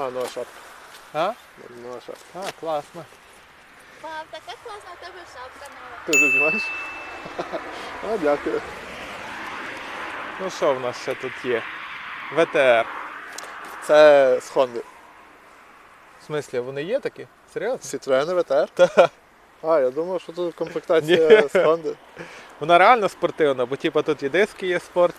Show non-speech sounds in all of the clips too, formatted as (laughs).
А, нова шапка. А? Нова шапка. А, класно. Пап, така класна у тебе шапка нова. Ти вже знімаєш? (laughs) А, дякую. Ну що в нас ще тут є? ВТР. Це з Honda. В смислі, вони є такі? Серйозно? Citroen VTR? Та. А, я думав, що тут комплектація з Honda. Вона реально спортивна, бо типа тут і диски є спорт.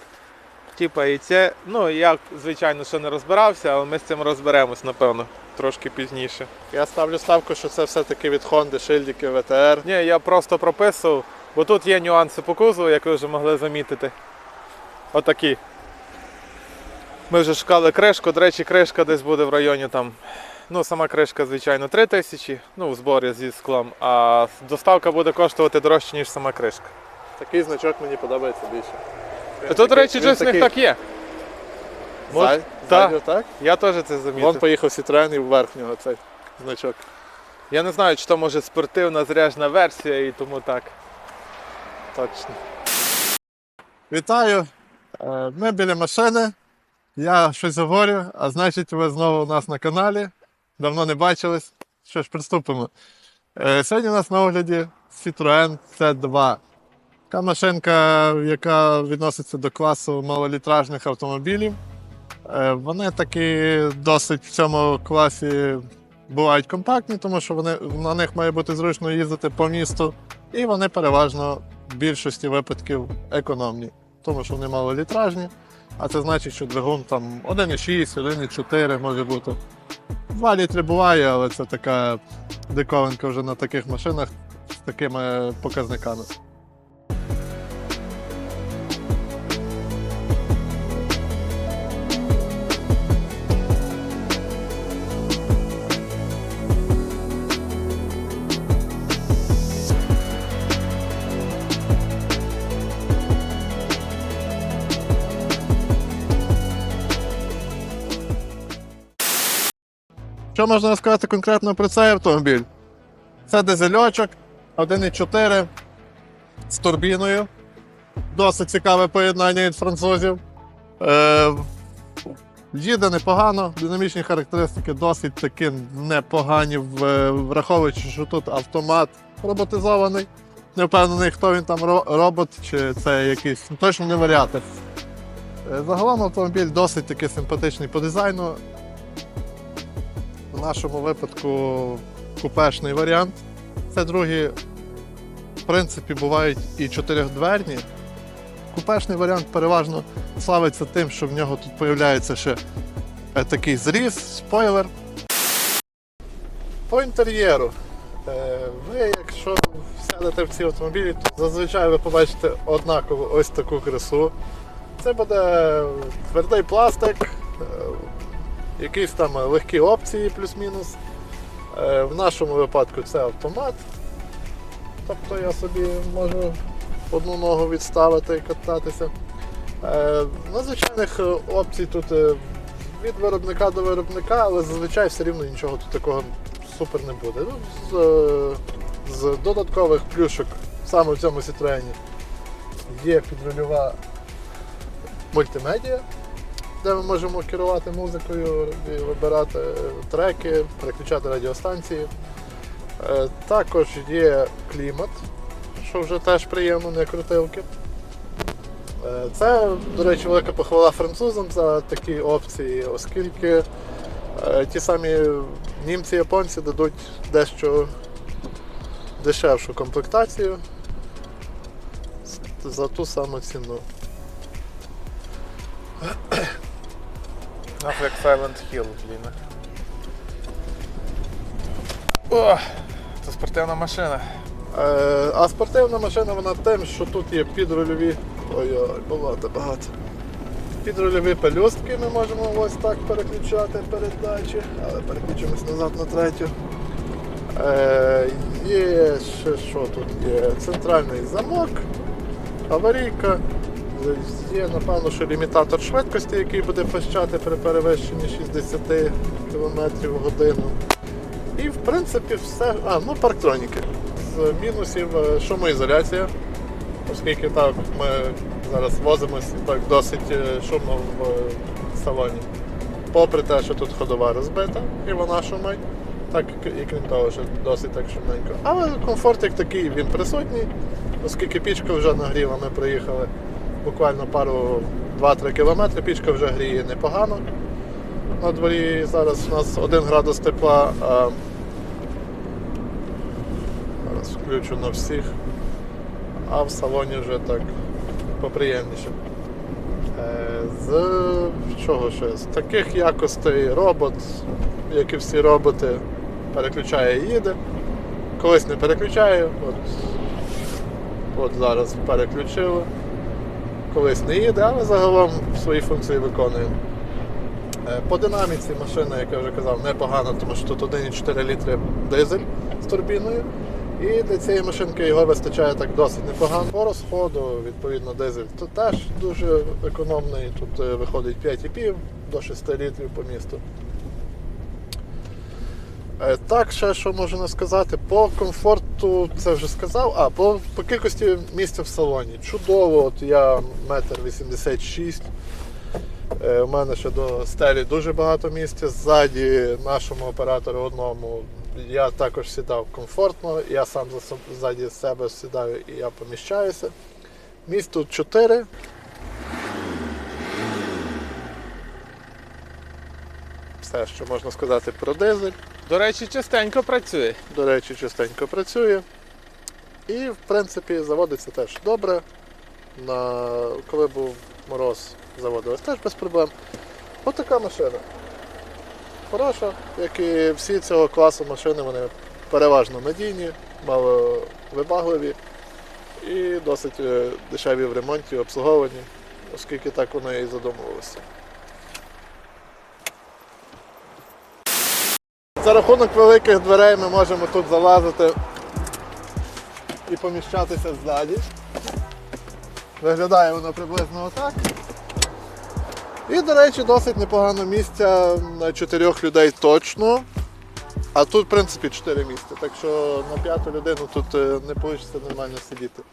Типа і це. Ну я, звичайно, ще не розбирався, але ми з цим розберемось, напевно, трошки пізніше. Я ставлю ставку, що це все-таки від Honda, шильдики VTR. Ні, я просто прописував, бо тут є нюанси по кузову, як ви вже могли замітити. Отакі. Ми вже шукали кришку, до речі, кришка десь буде в районі там. Ну, сама кришка, звичайно, 3 тисячі, ну, в зборі зі склом, а доставка буде коштувати дорожче, ніж сама кришка. Такий значок мені подобається більше. А тут, до речі, він такий- так є. Мож- Ззаді- Та. ззаді так? Я теж це замітив. Вон поїхав Citroen і вверх в нього цей значок. Я не знаю, чи то може спортивна зряжна версія і тому так. Точно. Вітаю. Е, Ми біля машини. Я щось говорю, а значить, ви знову у нас на каналі. Давно не бачились. Що ж, приступимо. Е, Сьогодні у нас на огляді Citroen C2. Така машинка, яка відноситься до класу малолітражних автомобілів. Е, Вони такі досить в цьому класі бувають компактні, тому що вони, на них має бути зручно їздити по місту. І вони переважно в більшості випадків економні, тому що вони малолітражні, а це значить, що двигун там 1,6, 1,4 може бути. 2 літри буває, але це така диковинка вже на таких машинах з такими показниками. Що можна розказати конкретно про цей автомобіль? Це дизельочок 1,4 з турбіною. Досить цікаве поєднання від французів. Е, їде непогано, динамічні характеристики досить таки непогані, враховуючи, що тут автомат роботизований. Не впевнений, хто він там робот, чи це якийсь точно не варіати. Е, Загалом автомобіль досить таки симпатичний по дизайну. В нашому випадку купешний варіант. Це другі, в принципі, бувають і чотирьохдверні. Купешний варіант переважно славиться тим, що в нього тут з'являється ще е, такий зріз, спойлер. По інтер'єру. Е, Ви, якщо сядете в ці автомобілі, то зазвичай ви побачите однакову ось таку красу. Це буде твердий пластик, е, якісь там легкі опції плюс-мінус. Е, В нашому випадку це автомат. Тобто я собі можу одну ногу відставити і кататися. Е, е, опцій тут е, від виробника до виробника, але зазвичай все рівно нічого тут такого супер не буде. Ну, з, з додаткових плюшок саме в цьому Citroen є підрульова мультимедіа де ми можемо керувати музикою, вибирати треки, переключати радіостанції. Е, Також є клімат, що вже теж приємно, не крутилки. Е, Це, до речі, велика похвала французам за такі опції, оскільки е, ті самі німці японці дадуть дещо дешевшу комплектацію за ту саму ціну. Ах, як Silent Hill, блін. О, це спортивна машина. Е, А спортивна машина вона тим, що тут є підрульові. Ой-ой, багато багато. Підрульові пелюстки ми можемо ось так переключати передачі, але переключимось назад на третю. Е, Є ще що тут є? Центральний замок, аварійка. Є, напевно, що лімітатор швидкості, який буде пищати при перевищенні 60 км в годину. І в принципі все. А, ну парктроніки. З мінусів е, шумоізоляція, оскільки так ми зараз возимось так досить е, шумно в е, салоні. попри те, що тут ходова розбита, і вона шумить, так і крім того, що досить так шумненько. Але комфорт як такий він присутній, оскільки пічка вже нагріла, ми проїхали буквально пару 2-3 кілометри, пічка вже гріє непогано. На дворі зараз у нас 1 градус тепла. Зараз включу на всіх. А в салоні вже так поприємніше. Е, З чого ще? З таких якостей робот, як і всі роботи, переключає і їде. Колись не переключає, от, от зараз переключили. Колись не їде, але загалом свої функції виконує. Е, По динаміці машина, як я вже казав, непогана, тому що тут 1,4 літри дизель з турбіною. І для цієї машинки його вистачає так досить непогано. По розходу, відповідно, дизель тут теж дуже економний. Тут е, виходить 5,5 до 6 літрів по місту. Е, Так, ще що можна сказати, по комфорту це вже сказав. А, по, по кількості місця в салоні. Чудово, от я метр 86. Е, У мене ще до стелі дуже багато місця. Ззаді нашому оператору одному я також сідав комфортно, я сам ззаді себе сідаю і я поміщаюся. Місць тут 4. Все, що можна сказати про дизель. До речі, частенько працює. До речі, частенько працює. І, в принципі, заводиться теж добре. На... Коли був мороз, заводилось теж без проблем. Ось така машина. Хороша, як і всі цього класу машини, вони переважно надійні, мало вибагливі і досить е, дешеві в ремонті, обслуговуванні, оскільки так воно і задумувалося. За рахунок великих дверей ми можемо тут залазити і поміщатися ззаді. Виглядає воно приблизно отак. І, до речі, досить непогано місця на чотирьох людей точно. А тут, в принципі, чотири місця. Так що на п'яту людину тут е, не вийде нормально сидіти.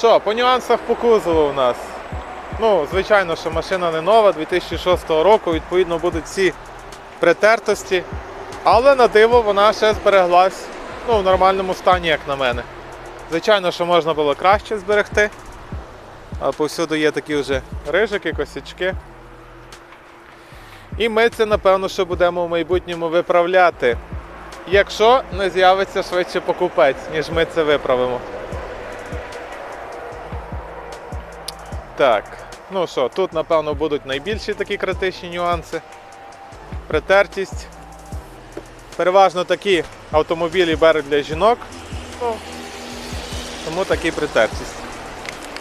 Що, по нюансах по кузову у нас. Ну, звичайно, що машина не нова, 2006 року, відповідно, будуть всі притертості. Але на диво вона ще збереглась ну, в нормальному стані, як на мене. Звичайно, що можна було краще зберегти. А повсюду є такі вже рижики, косячки. І ми це, напевно, що будемо в майбутньому виправляти. Якщо не з'явиться швидше покупець, ніж ми це виправимо. Так, ну що, тут, напевно, будуть найбільші такі критичні нюанси. Притертість. Переважно такі автомобілі беруть для жінок. Ну, тому такі притертість.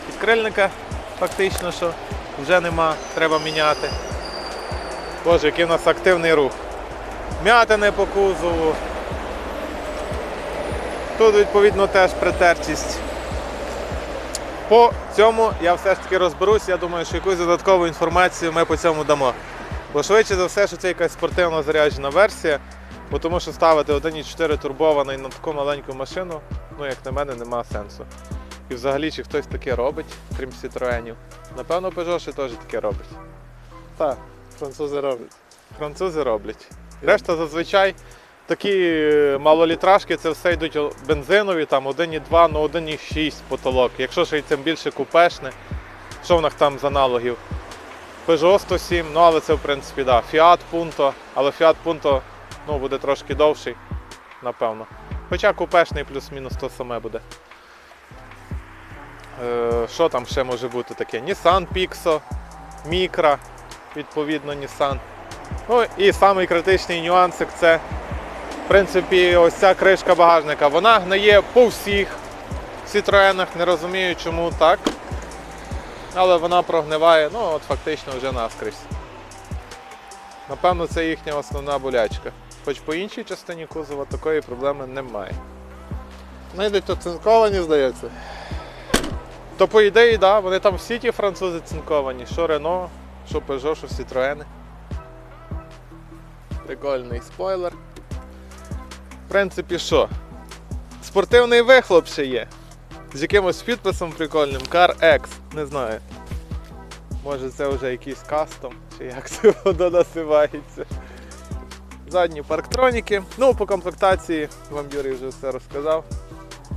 Підкрильника фактично, що вже нема, треба міняти. Боже, який у нас активний рух. М'ятини по кузову. Тут, відповідно, теж притертість. По цьому я все ж таки розберусь. Я думаю, що якусь додаткову інформацію ми по цьому дамо. Бо швидше за все, що це якась спортивно заряджена версія, бо тому що ставити 1.4 турбований на таку маленьку машину, ну як на мене, нема сенсу. І взагалі, чи хтось таке робить, крім Citroenів. Напевно, Peugeot ще теж таке робить. Так, французи роблять. Французи роблять. Решта зазвичай такі е, малолітражки, це все йдуть бензинові, там 1,2, ну 1,6 потолок. Якщо ще й цим більше купешне, що в них там з аналогів? Peugeot 107, ну але це в принципі да. Fiat Punto, але Fiat Punto ну, буде трошки довший, напевно. Хоча купешний плюс-мінус то саме буде. Е, що там ще може бути таке? Nissan Pixo, Micra, відповідно Nissan. Ну і самий критичний нюансик це, в принципі, ось ця кришка багажника. Вона гниє по всіх Citroenах, не розумію, чому так. Але вона прогниває, ну от фактично вже наскрізь. Напевно, це їхня основна болячка. хоч по іншій частині кузова такої проблеми немає. Знайдуть оцинковані, здається. То по ідеї, да, вони там всі ті французи цинковані, що Рено, що Peugeot, що Citroën. Прикольний спойлер. В принципі, що? Спортивний вихлоп ще є. З якимось підписом прикольним. Car X, не знаю. Може це вже якийсь кастом, чи як це (laughs) воно називається. Задні парктроніки. Ну, по комплектації вам Юрій вже все розказав.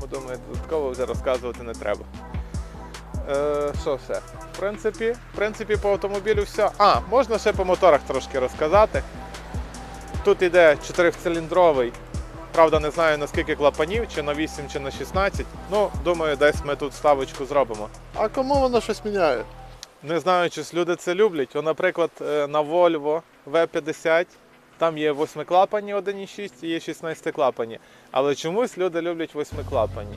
Бо думаю, додатково вже розказувати не треба. Е, що все? В принципі, в принципі, по автомобілю все. А, можна ще по моторах трошки розказати. Тут іде 4-циліндровий. Правда, не знаю наскільки клапанів, чи на 8, чи на 16. Ну, думаю, десь ми тут ставочку зробимо. А кому воно щось міняє? Не знаю, чи люди це люблять. О, наприклад, е, на Volvo V50 там є 8 клапані 1,6 і є 16 клапані. Але чомусь люди люблять 8 клапані.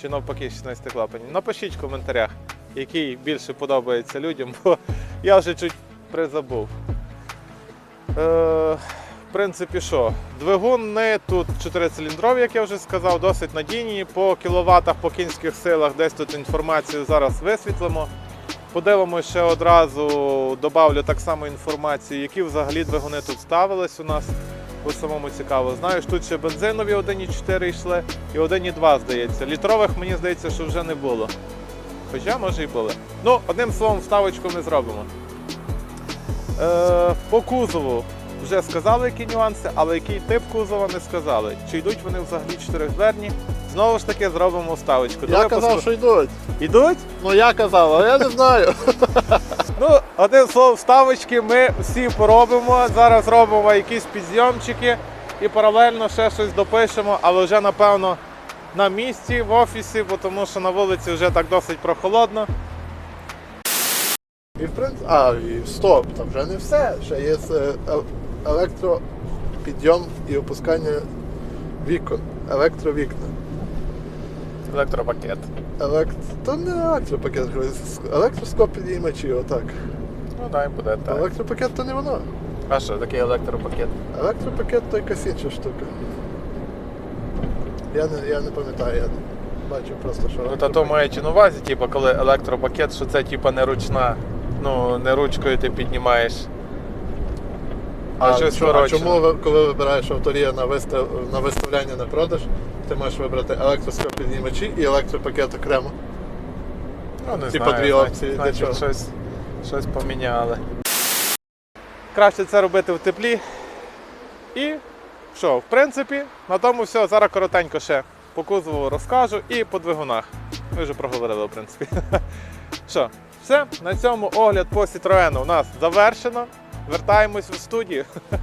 Чи навпаки 16 клапані. Напишіть в коментарях, який більше подобається людям, бо я вже чуть призабув. Е, в принципі, що? Двигуни тут 4-циліндрові, як я вже сказав, досить надійні. По кіловатах, по кінських силах, десь тут інформацію зараз висвітлимо. Подивимося ще одразу, добавлю так само інформацію, які взагалі двигуни тут ставились у нас. Бо самому цікаво. Знаєш, тут ще бензинові 1,4 йшли і 1,2, здається. Літрових, мені здається, що вже не було. Хоча, може і були. Ну, одним словом, вставочку ми зробимо. Е, по кузову вже сказали, які нюанси, але який тип кузова не сказали. Чи йдуть вони взагалі чотирьхдверні? Знову ж таки, зробимо вставочку. Я казав, що йдуть. Йдуть? Ну я казав, а я не знаю. Ну, одним словом, вставочки ми всі поробимо. Зараз робимо якісь підйомчики і паралельно ще щось допишемо, але вже напевно на місці в офісі, бо тому що на вулиці вже так досить прохолодно. І в принципі. А, і стоп, там вже не все. Ще є е, ел- електропідйом і опускання вікон. Електровікна. Електропакет. Елект... То не електропакет, електросклопідіймачі, отак. Ну дай буде так. Електропакет то не воно. А що таке електропакет? Електропакет то якась інша штука. Я не, я не пам'ятаю, я бачив просто, що. Ну та то маючи на увазі, типу, коли електропакет, що це типу не ручна, ну не ручкою ти піднімаєш. А, А, щось чо- а чому коли вибираєш авторія на, вистав, на виставляння на продаж, ти можеш вибрати електроскопіднімачі і електропакет окремо. Ну, не Типа дві значить- опції, для Значить, чого? щось, щось поміняли. Краще це робити в теплі. І що, в принципі, на тому все. Зараз коротенько ще по кузову розкажу і по двигунах. Ми вже проговорили, в принципі. (laughs) Що, все, на цьому огляд по Citroen у нас завершено. Вертаємось в студію. (laughs)